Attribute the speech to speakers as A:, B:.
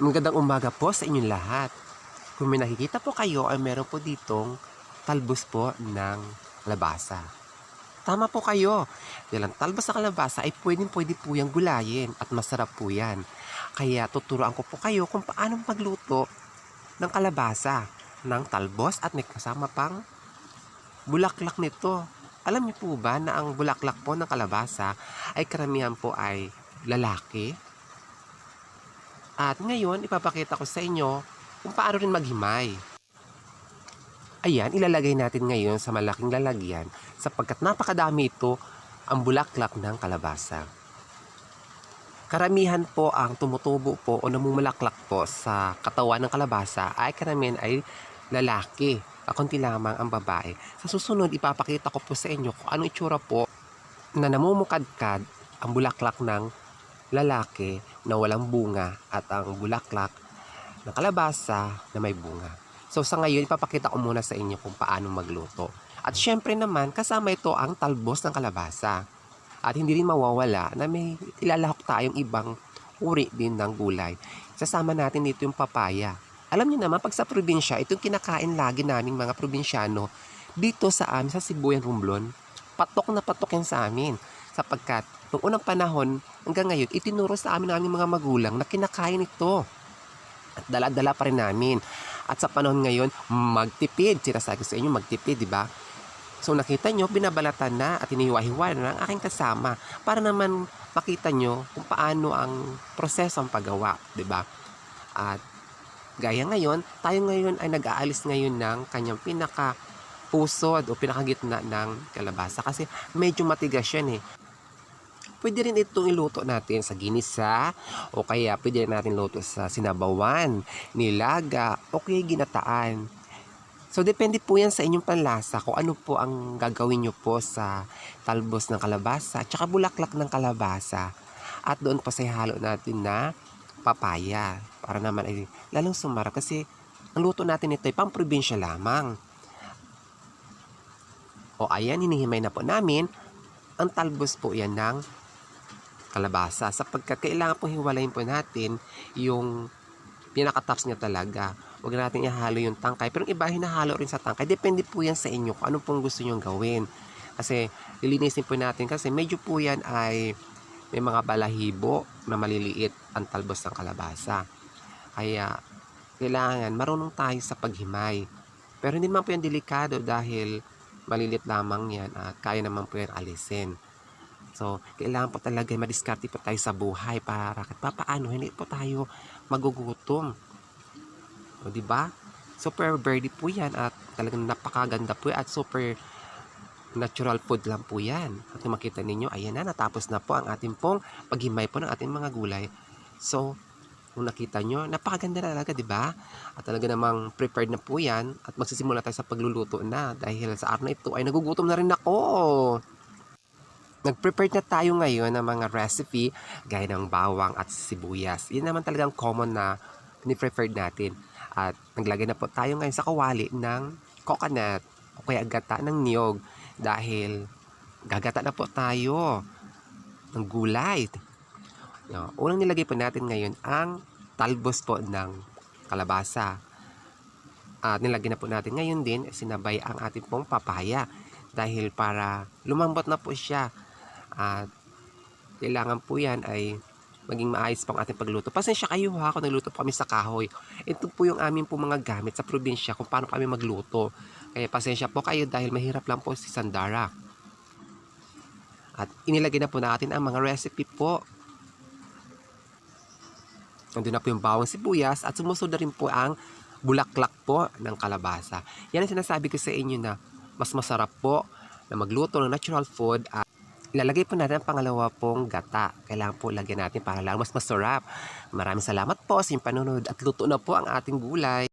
A: Magandang umaga po sa inyong lahat. Kung may nakikita po kayo ay meron po ditong talbos po ng kalabasa. Tama po kayo. Dahil ang talbos ng kalabasa ay pwedeng pwede po yung gulayin at masarap po yan. Kaya tuturuan ko po kayo kung paano magluto ng kalabasa ng talbos at may kasama pang bulaklak nito. Alam niyo po ba na ang bulaklak po ng kalabasa ay karamihan po ay lalaki? At ngayon, ipapakita ko sa inyo kung paano rin maghimay. Ayan, ilalagay natin ngayon sa malaking lalagyan sapagkat napakadami ito ang bulaklak ng kalabasa. Karamihan po ang tumutubo po o namumulaklak po sa katawan ng kalabasa ay karamihan ay lalaki. Kakunti lamang ang babae. Sa susunod, ipapakita ko po sa inyo kung ano itsura po na namumukadkad ang bulaklak ng lalaki na walang bunga at ang bulaklak ng kalabasa na may bunga. So sa ngayon, ipapakita ko muna sa inyo kung paano magluto. At syempre naman, kasama ito ang talbos ng kalabasa. At hindi rin mawawala na may ilalahok tayong ibang uri din ng gulay. Sasama natin dito yung papaya. Alam niyo naman, pag sa probinsya, ito yung kinakain lagi naming mga probinsyano dito sa amin, sa Sibuyan, Romblon. Patok na patok yan sa amin. Sapagkat, noong unang panahon, hanggang ngayon, itinuro sa amin naming mga magulang na kinakain ito. At dala-dala pa rin namin. At sa panahon ngayon, magtipid. Sinasabi sa inyo, magtipid, di ba? So nakita nyo, binabalatan na at inihiwa-hiwa na ng aking kasama para naman makita nyo kung paano ang proseso ang paggawa, di ba? At gaya ngayon, tayo ngayon ay nag-aalis ngayon ng kanyang pinaka pusod o pinakagitna ng kalabasa kasi medyo matigas yan eh. Pwede rin itong iluto natin sa ginisa o kaya pwede rin natin luto sa sinabawan, nilaga o kaya ginataan. So, depende po yan sa inyong panlasa kung ano po ang gagawin nyo po sa talbos ng kalabasa at saka bulaklak ng kalabasa. At doon po sa halo natin na papaya para naman ay lalong sumarap kasi ang luto natin ito ay pang probinsya lamang. O ayan, hinihimay na po namin ang talbos po yan ng kalabasa sapagkat kailangan po hiwalayin po natin yung pinakataps niya talaga. Huwag natin ihalo yung tangkay. Pero yung iba hinahalo rin sa tangkay. Depende po yan sa inyo kung ano pong gusto nyong gawin. Kasi lilinisin po natin kasi medyo po yan ay may mga balahibo na maliliit ang talbos ng kalabasa. Kaya kailangan marunong tayo sa paghimay. Pero hindi naman po yan delikado dahil malilit lamang yan at kaya naman po yan alisin. So, kailangan po talaga madiskarte po tayo sa buhay para kahit papaano hindi po tayo magugutom. O, di ba? Super birdie po yan at talagang napakaganda po at super natural food lang po yan. At kung makita ninyo, ayan na, natapos na po ang ating pong paghimay po ng ating mga gulay. So, kung nakita nyo, napakaganda na talaga, di ba? At talaga namang prepared na po yan at magsisimula tayo sa pagluluto na dahil sa araw na ito ay nagugutom na rin ako. Nag-prepare na tayo ngayon ng mga recipe gaya ng bawang at sibuyas. Yan naman talagang common na ni-prepared natin. At naglagay na po tayo ngayon sa kawali ng coconut o kaya gata ng niyog dahil gagata na po tayo ng gulay. No, unang nilagay po natin ngayon ang talbos po ng kalabasa. At nilagay na po natin ngayon din sinabay ang ating pong papaya dahil para lumambot na po siya at kailangan po yan ay maging maayos pang ating pagluto. Pasensya kayo ha kung nagluto po kami sa kahoy. Ito po yung aming po mga gamit sa probinsya kung paano kami magluto. Kaya pasensya po kayo dahil mahirap lang po si Sandara. At inilagay na po natin ang mga recipe po. Nandun na po yung bawang sibuyas at sumusunod na rin po ang bulaklak po ng kalabasa. Yan ang sinasabi ko sa inyo na mas masarap po na magluto ng natural food at ilalagay po natin ang pangalawa pong gata. Kailangan po lagyan natin para lang mas masarap. Maraming salamat po sa inyong panunod at luto na po ang ating gulay.